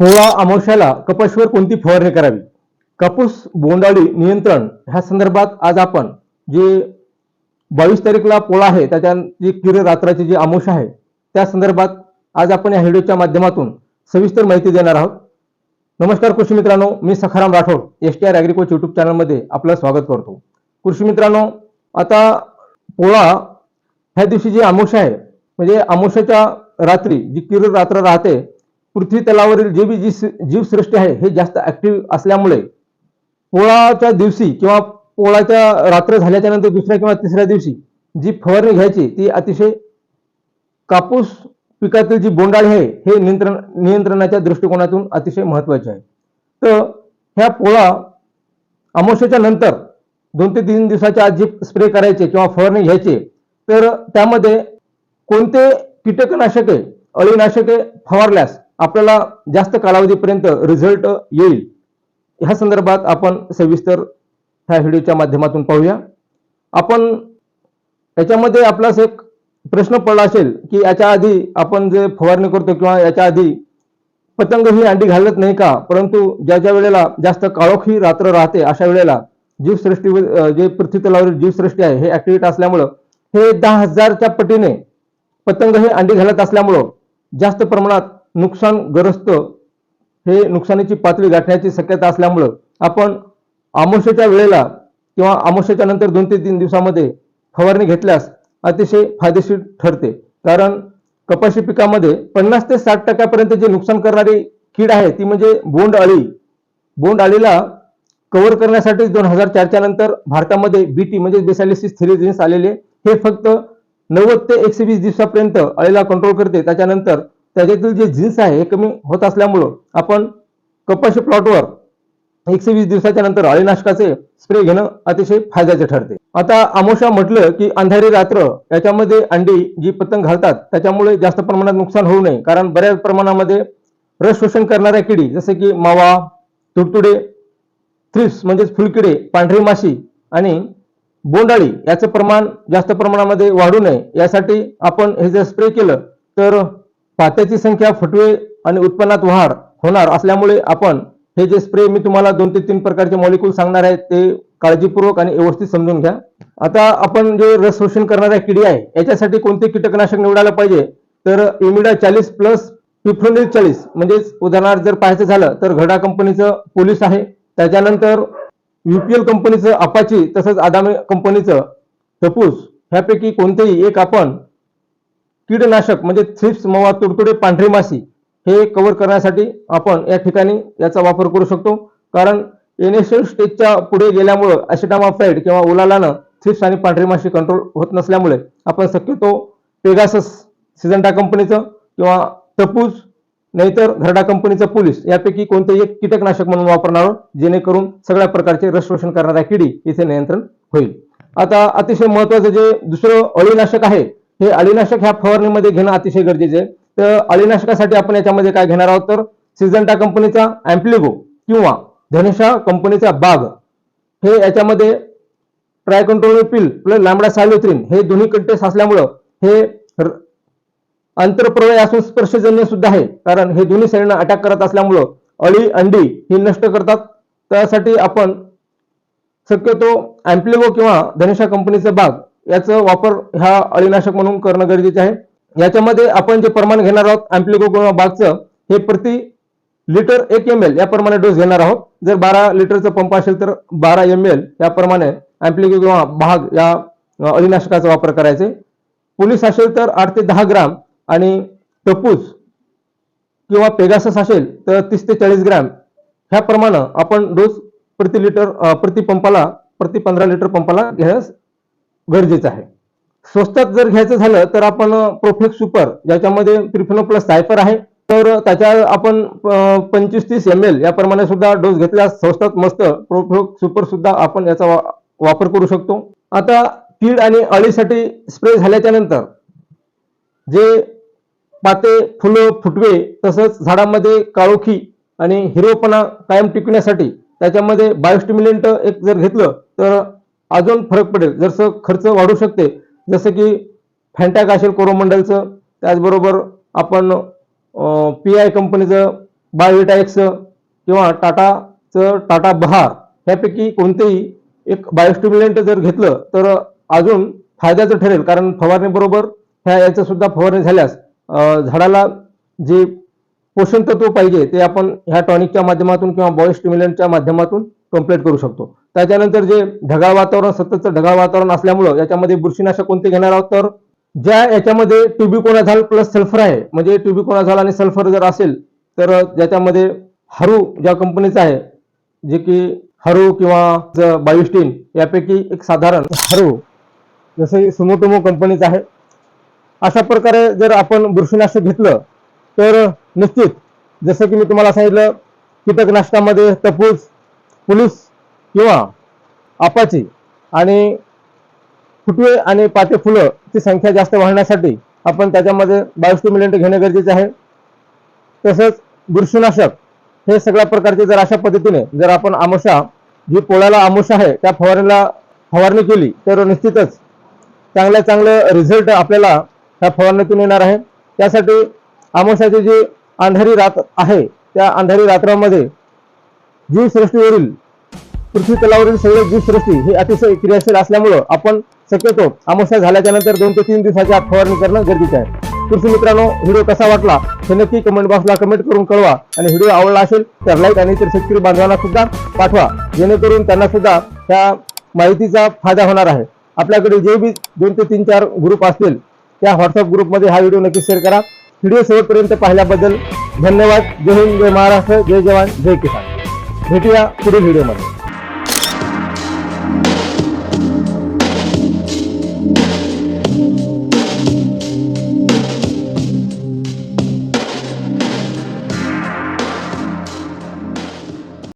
पोळा अमावश्याला कपाशीवर कोणती फवारणी करावी? कापूस बोंडाळी नियंत्रण ह्या संदर्भात आज आपण जे बावीस तारीखला पोळा आहे त्याच्या जी किर रात्राची जी अमावस्या आहे त्या संदर्भात आज आपण या व्हिडिओच्या माध्यमातून सविस्तर माहिती देणार आहोत. नमस्कार कृषी मित्रांनो मी Sakharam Rathod S T R agri coach YouTube चॅनलमध्ये आपलं स्वागत करतो. कृषी मित्रांनो आता पोळा ह्या दिवशी जी अमावस्या आहे म्हणजे अमावस्याच्या रात्री जी किर रात्र राहते पृथ्वी तलावरील जे बी जी जीवसृष्टी आहे हे जास्त ऍक्टिव्ह असल्यामुळे पोळाच्या दिवशी किंवा पोळाच्या रात्र झाल्याच्यानंतर दुसऱ्या किंवा तिसऱ्या दिवशी जी फवारणी घ्यायची ती अतिशय कापूस पिकातील जी बोंडाळी आहे हे नियंत्रण नियंत्रणाच्या दृष्टिकोनातून अतिशय महत्त्वाचे आहे. तर ह्या पोळा अमावश्याच्या नंतर दोन ते तीन दिवसाच्या आत जी स्प्रे करायचे किंवा फवारणी घ्यायचे तर त्यामध्ये कोणते कीटकनाशके अळीनाशके फवारल्यास आपल्याला जास्त कालावधीपर्यंत रिझल्ट येईल. ह्या संदर्भात आपण सविस्तर ह्या व्हिडिओच्या माध्यमातून पाहूया. आपण याच्यामध्ये आपलाच एक प्रश्न पडला असेल की याच्या आधी आपण जे फवारणी करतो किंवा याच्या आधी पतंग ही अंडी घालत नाही का? परंतु ज्या ज्या वेळेला जास्त काळोख ही रात्र राहते अशा वेळेला जीवसृष्टी जे पृथ्वी तलावरील जीवसृष्टी आहे हे ऍक्टिव्हिट असल्यामुळं हे दहा हजारच्या पटीने पतंग हे अंडी घालत असल्यामुळं जास्त प्रमाणात नुकसानग्रस्त हे नुकसानीची पातळी गाठण्याची शक्यता असल्यामुळं आपण आमोशेच्या वेळेला किंवा आमोशेच्या नंतर दोन ते तीन दिवसामध्ये फवारणी घेतल्यास अतिशय फायदेशीर ठरते. कारण कपाशी पिकामध्ये पन्नास ते साठ टक्क्यापर्यंत जे नुकसान करणारी कीड आहे ती म्हणजे बोंड अळी. बोंड अळीला कव्हर करण्यासाठी दोन हजार चारच्या नंतर भारतामध्ये बीटी म्हणजे बेसायलिसिस थ्री जीन्स आलेले हे फक्त नव्वद ते एकशे वीस दिवसापर्यंत अळीला कंट्रोल करते. त्याच्यानंतर त्याच्यातील जे जीन्स आहे हे कमी होत असल्यामुळं आपण कपाशी प्लॉटवर एकशे वीस दिवसाच्या नंतर अळीनाशकाचे स्प्रे घेणं अतिशय फायद्याचे ठरते. आता अमोशा म्हटलं की अंधारी रात्र याच्यामध्ये अंडी जी पतंग घालतात त्याच्यामुळे जास्त प्रमाणात नुकसान होऊ नये. कारण बऱ्याच प्रमाणामध्ये रस शोषण करणाऱ्या किडी जसे की मावा तुडतुडे थ्रिप्स म्हणजेच फुलकिडे पांढरी माशी आणि बोंडाळी याचं प्रमाण जास्त प्रमाणामध्ये वाढू नये. यासाठी आपण हे जर स्प्रे केलं तर पात्याची संख्या फुटवे आणि उत्पन्नात वाढ होणार असल्यामुळे आपण हे जे स्प्रे मी तुम्हाला दोन ते तीन प्रकारचे मॉलिक्यूल सांगणार आहे ते काळजीपूर्वक आणि व्यवस्थित समजून घ्या. आता आपण जे रस शोषण करणाऱ्या किडी आहे याच्यासाठी कोणते कीटकनाशक निवडायला पाहिजे? तर इमिडा चाळीस प्लस पिफ्रोनिल चाळीस म्हणजेच उदाहरणार्थ जर पाहायचं झालं तर घडा कंपनीचं पोलीस आहे. त्याच्यानंतर युपीएल कंपनीचं अपाची तसंच आदामी कंपनीचं तपूस ह्यापैकी कोणतेही एक आपण कीडनाशक म्हणजे थ्रिप्स मवा तुडतुडे पांढरी माशी हे कव्हर करण्यासाठी आपण या ठिकाणी याचा वापर करू शकतो. कारण एनेशियल स्टेजच्या पुढे गेल्यामुळं ॲसिटामाफाईड किंवा उलालानं थ्रिप्स आणि पांढरी माशी कंट्रोल होत नसल्यामुळे आपण शक्यतो पेगासस सिजंटा कंपनीचं किंवा तपूज नाहीतर घरडा कंपनीचं पोलीस यापैकी कोणतेही एक कीटकनाशक म्हणून वापरणार आहोत, जेणेकरून सगळ्या प्रकारचे रस शोषण करणाऱ्या किडी इथे नियंत्रण होईल. आता अतिशय महत्वाचं जे दुसरं अळीनाशक आहे हे अळीनाशक ह्या फवारणीमध्ये घेणं अतिशय गरजेचे आहे. तर अळीनाशकासाठी आपण याच्यामध्ये काय घेणार आहोत तर सिजंटा कंपनीचा अँप्लिगो किंवा धनुषा कंपनीचा बाग हे याच्यामध्ये ट्रायकंट्रोल पिल प्लस लांबडा सायलोथ्रिन हे दोन्ही कंटेस असल्यामुळं हे अंतरप्रवय असून स्पर्शजन्य सुद्धा आहे. कारण हे दोन्ही शरीरांना अटॅक करत असल्यामुळं अळी अंडी ही नष्ट करतात. त्यासाठी आपण शक्यतो अँप्लिगो किंवा धनुषा कंपनीचा बाग याचा वापर ह्या अळीनाशक म्हणून करणं गरजेचे आहे. याच्यामध्ये आपण जे प्रमाण घेणार आहोत अँप्लिको किंवा बागचं हे प्रति लिटर एक एम एल याप्रमाणे डोस घेणार आहोत. जर बारा लिटरचा पंप असेल तर बारा एम एल याप्रमाणे अँप्लिको किंवा भाग या अळीनाशकाचा वापर करायचे. पोलीस असेल तर आठ ते दहा ग्राम आणि टपूस किंवा पेगासस असेल तर तीस ते चाळीस ग्रॅम ह्याप्रमाणे आपण डोस प्रति लिटर प्रति पंपाला प्रति पंधरा लिटर पंपाला घेण्यास गरजेचं आहे. स्वस्तात जर घ्यायचं झालं तर आपण प्रोफेक्स सुपर ज्याच्यामध्ये त्रिफिनो प्लस सायफर आहे. तर त्याच्या आपण पंचवीस तीस एम एल याप्रमाणे सुद्धा डोस घेतल्यास स्वस्तात मस्त प्रोफेक्स सुपर सुद्धा आपण याचा वा- वापर करू शकतो. आता कीड आणि अळीसाठी स्प्रे झाल्याच्यानंतर जे पाते फुलं फुटवे तसंच झाडामध्ये काळोखी आणि हिरवपणा कायम टिकण्यासाठी त्याच्यामध्ये बायोस्टिम्युलेंट एक जर घेतलं तर अजून फरक पडेल. जसं खर्च वाढू शकते जसं की फॅन्टॅक असेल कोरोमंडलचं त्याचबरोबर आपण पी आय कंपनीचं बायोटाएक्स किंवा टाटाचं टाटा बहार ह्यापैकी कोणतेही एक बायोस्टिम्युलंट जर घेतलं तर अजून फायद्याचं ठरेल. कारण फवारणीबरोबर ह्या याचं सुद्धा फवारणी झाल्यास झाडाला जे पोषण तत्व पाहिजे ते आपण ह्या टॉनिकच्या माध्यमातून किंवा बॉय स्टिम्युलंटच्या माध्यमातून कंप्लीट करू शकतो. त्याच्यानंतर जे ढगाळ वातावरण सततचं ढगाळ वातावरण असल्यामुळं याच्यामध्ये बुरशीनाशक कोणते घेणार आहोत तर ज्या याच्यामध्ये ट्युबिकोनाझाल प्लस सल्फर आहे म्हणजे ट्युबिकोनाझाल आणि सल्फर जर असेल तर ज्याच्यामध्ये हरू ज्या कंपनीचं आहे जे की हरू किंवा बायोस्टीन यापैकी एक साधारण हरू जसं सुमोटोमो कंपनीचं आहे. अशा प्रकारे जर आपण बुरशीनाशक घेतलं तर निश्चित जसं की मी तुम्हाला सांगितलं कीटकनाशकामध्ये तपूस पुलिस किंवा अपाची आणि फुटवे आणि पाते फुलं ची संख्या जास्त वाढण्यासाठी आपण त्याच्यामध्ये बायोस्टिम्युलंट घेणे गरजेचे आहे. तसंच बुरशीनाशक हे सगळ्या प्रकारचे जर अशा पद्धतीने जर आपण आमोशा जी पोळ्याला आमोशा आहे त्या फवारणीला फवारणी केली तर निश्चितच चांगल्या चांगलं रिझल्ट आपल्याला ह्या फवारणीतून येणार आहे. त्यासाठी आमोशाची जी अंधारी रात आहे त्या अंधारी रात्रामध्ये जीवसृष्टीवरील पृथ्वी तलावरील सगळे जीवसृष्टी ही अतिशय क्रियाशील असल्यामुळं आपण शक्यतो अमावस्या झाल्याच्यानंतर दोन ते तीन दिवसाच्या फवारणी करणं गरजेचं आहे. कृषी मित्रांनो व्हिडिओ कसा वाटला हे नक्की कमेंट बॉक्सला कमेंट करून कळवा आणि व्हिडिओ आवडला असेल तर लाईक आणि इतर शेतकरी बांधवांना सुद्धा पाठवा. जेणेकरून त्यांना सुद्धा त्या माहितीचा फायदा होणार आहे. आपल्याकडे जे बी दोन ते तीन चार ग्रुप असतील त्या व्हॉट्सअप ग्रुपमध्ये हा व्हिडिओ नक्की शेअर करा. व्हिडिओ शेवटपर्यंत पाहिल्याबद्दल धन्यवाद. जय हिंद जय महाराष्ट्र जय जवान जय किसान. भेटूया पुढील व्हिडिओमध्ये